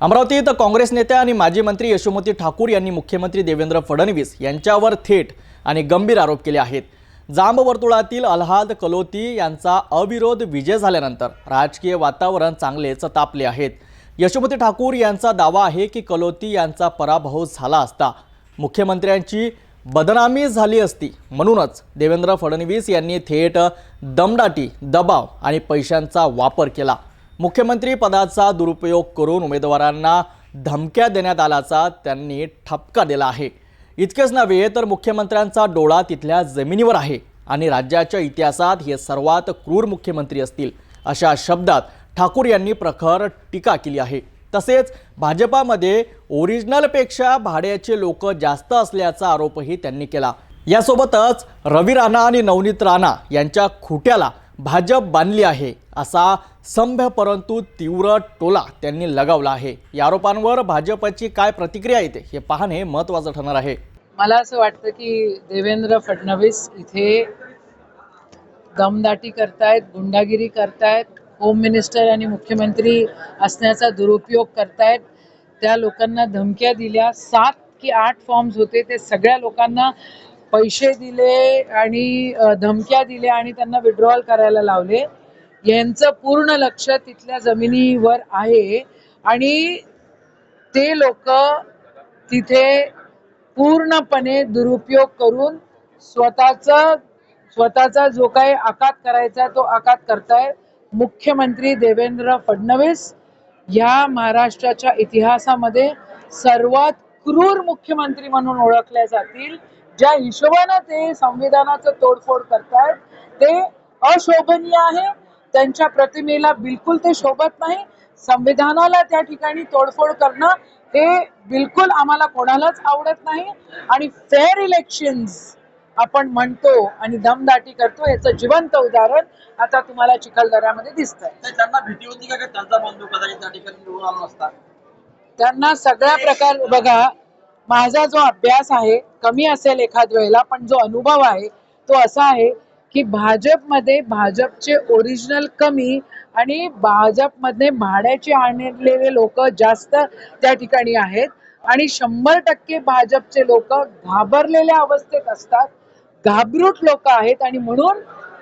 अमरावतीत काँग्रेस नेत्या आणि माजी मंत्री यशोमती ठाकूर यांनी मुख्यमंत्री देवेंद्र फडणवीस यांच्यावर थेट आणि गंभीर आरोप केले आहेत. जांब वर्तुळातील अल्हाद कलोती यांचा अविरोध विजय झाल्यानंतर राजकीय वातावरण चांगलेच तापले आहेत. यशोमती ठाकूर यांचा दावा आहे की कलोती यांचा पराभव झाला असता मुख्यमंत्र्यांची बदनामी झाली असती. म्हणूनच देवेंद्र फडणवीस यांनी थेट दमदाटी दबाव आणि पैशांचा वापर केला. मुख्यमंत्री पदाचा दुरुपयोग करून उमेदवारांना धमक्या देण्यात आल्याचा त्यांनी ठपका दिला आहे. इतकेच नव्हे तर मुख्यमंत्र्यांचा डोळा तिथल्या जमिनीवर आहे आणि राज्याच्या इतिहासात हे सर्वात क्रूर मुख्यमंत्री असतील अशा शब्दात ठाकूर यांनी प्रखर टीका केली आहे. तसेच भाजपामध्ये ओरिजिनलपेक्षा भाड्याचे लोक जास्त असल्याचा आरोपही त्यांनी केला. यासोबतच रवी राणा आणि नवनीत राणा यांच्या खुट्याला भाजप बांधली आहे असा संभ्य परंतु तीव्र टोला त्यांनी लगावला आहे. या आरोपांवर भाजपची काय प्रतिक्रिया येते हे पाहणे महत्त्वाचं ठरणार आहे. मला असं वाटतं की देवेंद्र फडणवीस इथे दमदाटी करतायत गुंडागिरी करतायत होम मिनिस्टर आणि मुख्यमंत्री असण्याचा दुरुपयोग करतायत. त्या लोकांना धमक्या दिल्या सात की आठ फॉर्म्स होते ते सगळ्या लोकांना पैसे दिले आणि धमक्या दिल्या आणि त्यांना विड्रॉल करायला लावले. यांचं पूर्ण लक्ष तिथल्या जमिनीवर आहे. आणि ते लोक तिथे पूर्णपणे दुरुपयोग करून स्वतःचा स्वतःचा जो काही आकात करायचा तो आकात करताय मुख्यमंत्री देवेंद्र फडणवीस या महाराष्ट्राच्या इतिहासामध्ये सर्वात क्रूर मुख्यमंत्री म्हणून ओळखल्या जातील. ज्या हिशोबानं ते संविधानाचं तोडफोड करतायत ते अशोभनीय आहे. त्यांच्या प्रतिमेला बिलकुल ते शोभत नाही. संविधानाला त्या ठिकाणी तोडफोड करणं हे बिलकुल आम्हाला कोणालाच आवडत नाही. आणि फेअर इलेक्शन्स आपण म्हणतो आणि दमदाटी करतो याचं जिवंत उदाहरण आता तुम्हाला चिखलदऱ्यामध्ये दिसतंय. तर त्यांना भीती होती का त्यांचा बंधू कदाचित त्या ठिकाणी त्यांना सगळ्या प्रकार बघा माझा जो अभ्यास आहे कमी असेल एखाद वेळेला पण जो अनुभव आहे तो असा आहे की भाजपमध्ये भाजपचे ओरिजिनल कमी आणि भाजपमध्ये भाड्याचे आणलेले लोक जास्त त्या ठिकाणी आहेत. आणि शंभर टक्के भाजपचे लोक घाबरलेल्या अवस्थेत असतात घाबरूट लोक आहेत आणि म्हणून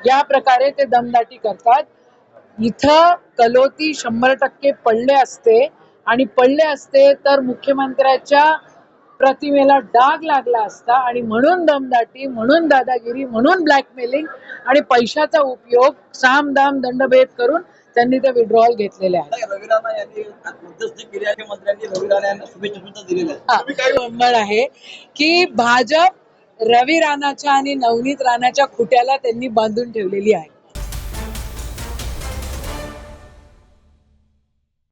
या प्रकारे ते दमदाटी करतात. इथं कलोती शंभर टक्के पडले असते आणि पडले असते तर मुख्यमंत्र्याच्या प्रतिमेला डाग लागला असता आणि म्हणून दमदाटी म्हणून दादागिरी म्हणून ब्लॅकमेलिंग आणि पैशाचा उपयोग साम दाम दंडभेद करून त्यांनी ते विड्रॉल घेतलेले आहे रवी राणा यांनी मध्यस्थी केली आहे मंत्र्यांनी रवी राणा यांना शुभेच्छा सुद्धा दिलेल्या आहेत. तुम्ही काय म्हणणं आहे की भाजप रवी राणाच्या आणि नवनीत राणाच्या खुट्याला त्यांनी बांधून ठेवलेली आहे?